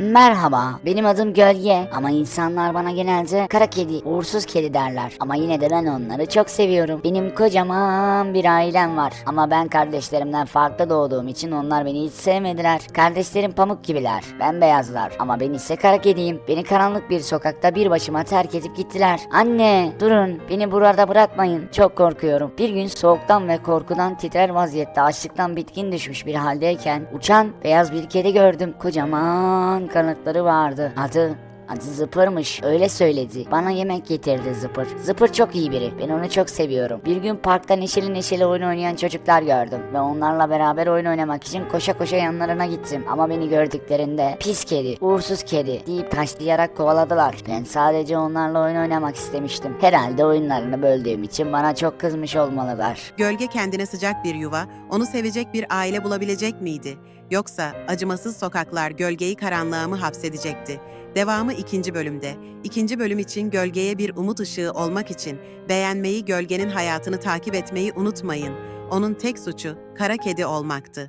Merhaba, benim adım Gölge ama insanlar bana genelde kara kedi, uğursuz kedi derler. Ama yine de ben onları çok seviyorum. Benim kocaman bir ailem var ama ben kardeşlerimden farklı doğduğum için onlar beni hiç sevmediler. Kardeşlerim pamuk gibiler, bembeyazlar ama ben ise kara kediyim. Beni karanlık bir sokakta bir başıma terk edip gittiler. Anne, durun, beni burada bırakmayın. Çok korkuyorum. Bir gün soğuktan ve korkudan titrer vaziyette açlıktan bitkin düşmüş bir haldeyken uçan beyaz bir kedi gördüm. Kocaman kanatları vardı. Adı Adı Zıpır'mış öyle söyledi. Bana yemek getirdi Zıpır. Zıpır çok iyi biri. Ben onu çok seviyorum. Bir gün parkta neşeli neşeli oyun oynayan çocuklar gördüm. Ve onlarla beraber oyun oynamak için koşa koşa yanlarına gittim. Ama beni gördüklerinde pis kedi, uğursuz kedi deyip taşlayarak kovaladılar. Ben sadece onlarla oyun oynamak istemiştim. Herhalde oyunlarını böldüğüm için bana çok kızmış olmalılar. Gölge kendine sıcak bir yuva, onu sevecek bir aile bulabilecek miydi? Yoksa acımasız sokaklar gölgeyi karanlığa mı hapsedecekti? Devamı ikinci bölümde. İkinci bölüm için gölgeye bir umut ışığı olmak için beğenmeyi, gölgenin hayatını takip etmeyi unutmayın. Onun tek suçu kara kedi olmaktı.